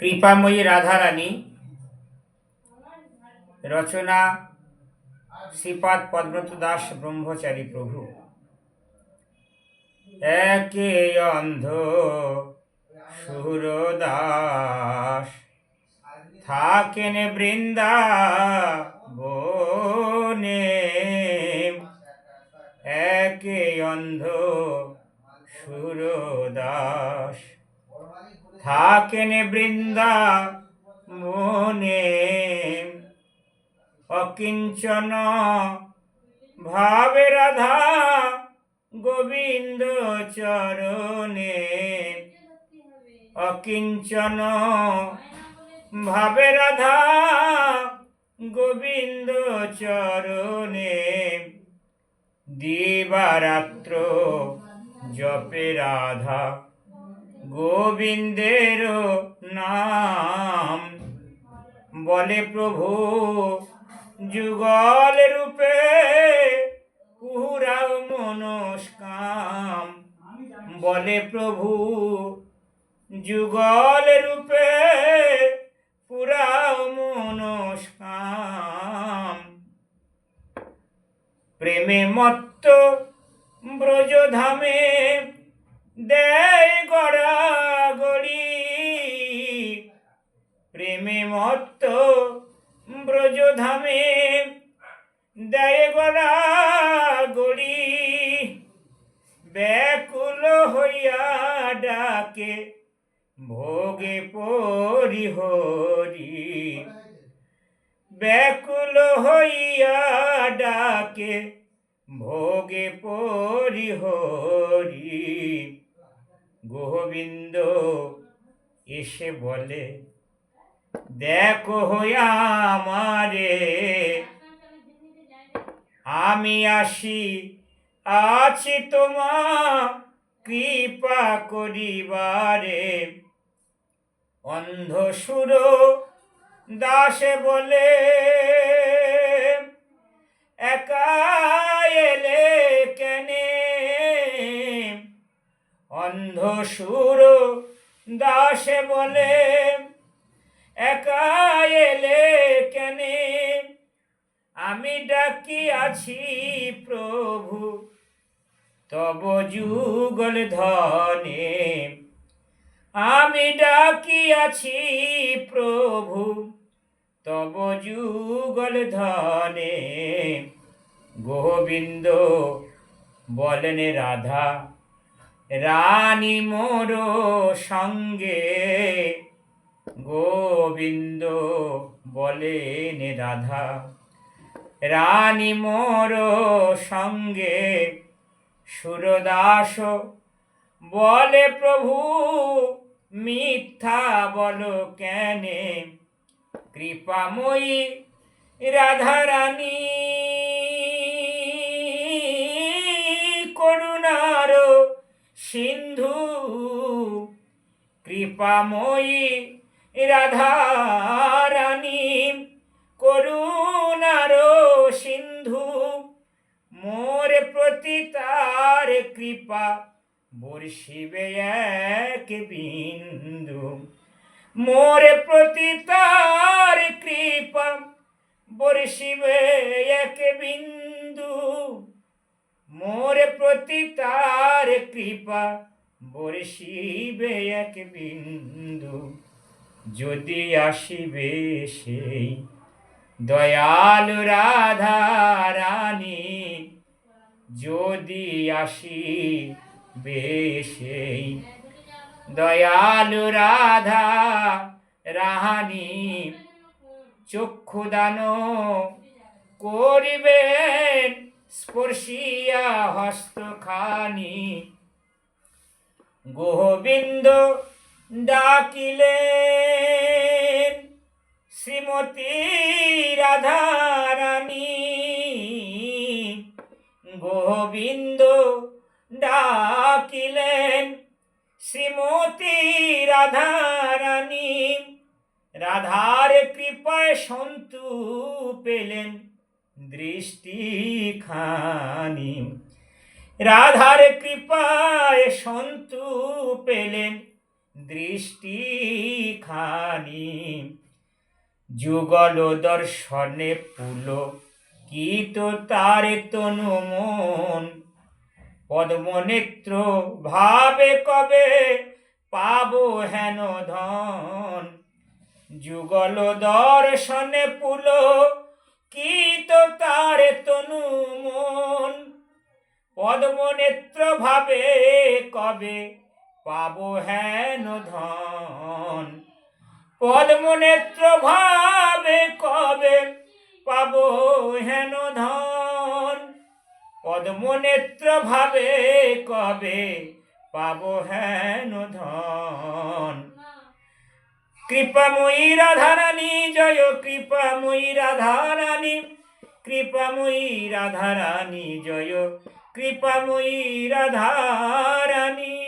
কৃপাময়ী রাধারানী, রচনা শ্রীপাদ পদ্মত দাস ব্রহ্মচারী প্রভু। একে অন্ধ সুরদাস, থাকেন বৃন্দা বনে একে অন্ধ সুরদাস থাকেন বৃন্দা মনে। অকিঞ্চন ভাবে রাধা গোবিন্দ চরণে। অকিঞ্চন ভাবে রাধা গোবিন্দ চরণে। দিবারাত্র জপে রাধা গোবিন্দের নাম। বলে, প্রভু, যুগল রূপে পুরাও মনস্কাম। বলে, প্রভু, যুগল রূপে পুরাও মনস্কাম। প্রেমে মত্ত ব্রজধামে দেয় গড়া গড়ি। প্রেমে মত্ত ব্রজধামে দেয় গড়া গড়ি। ব্যাকুল হইয়া ডাকে, ভোগে পরি হরি। ব্যাকুল হইয়া ডাকে ভোগে পরি হরি। গোবিন্দ এসে বলে, দেখো হইয়া আমারে, আমি আসি, আছি তোমা কৃপা করিবারে। অন্ধ সুর দাসে বলে, একা এলে কেনে? অন্ধ সুর দাসে বলে, একা এলে কেনে? আমি ডাকি আছি প্রভু, তব যুগল ধনে। আমি ডাকি আছি প্রভু, তব যুগল ধনে। গোবিন্দ বলেন রাধা, রানী মোর সঙ্গে গোবিন্দ বলেন রাধা, রানী মোর সঙ্গে সুরদাস বলে, প্রভু, মিথ্যা বলো কেনে? কৃপাময়ী রাধারানী সিন্ধু, কৃপাময়ী, রাধারানী, করুণার সিন্ধু, মোর প্রতি তার কৃপা বর্ষিবে এক বিন্দু। মোর প্রতি তার কৃপা বর্ষিবে এক বিন্দু। মোর প্রতি তার কৃপা, বর্ষিবে এক বিন্দু। যদি আসিবে সেই দয়ালু রাধা রানী, যদি আসি সেই দয়ালু রাধা রাহানি চক্ষুদান স্পর্শিয়া হস্তখানি। গোবিন্দ ডাকিলেন শ্রীমতী রাধারানী গোবিন্দ ডাকিলেন শ্রীমতী রাধারানী রাধার কৃপায় সন্তু পেলেন। দৃষ্টিখানি। রাধার কৃপায় সন্তু পেলেন দৃষ্টি খানি যুগল দর্শনে পুল কি তো তার তনু মন। পদ্মনেত্র ভাবে কবে পাবো হেন ধন। যুগল দর্শনে পুল কি তো তার তনু মন? পদ্মনেত্র ভাবে কবে পাবো হেন ধন? পদ্মনেত্র ভাবে কবে পাবো হেন ধন? পদ্মনেত্র ভাবে কবে পাবো হেন ধন? কৃপাময়ী রাধারানী জয় কৃপাময়ী রাধারানী কৃপাময়ী রাধারানী জয় কৃপাময়ী রাধারানী।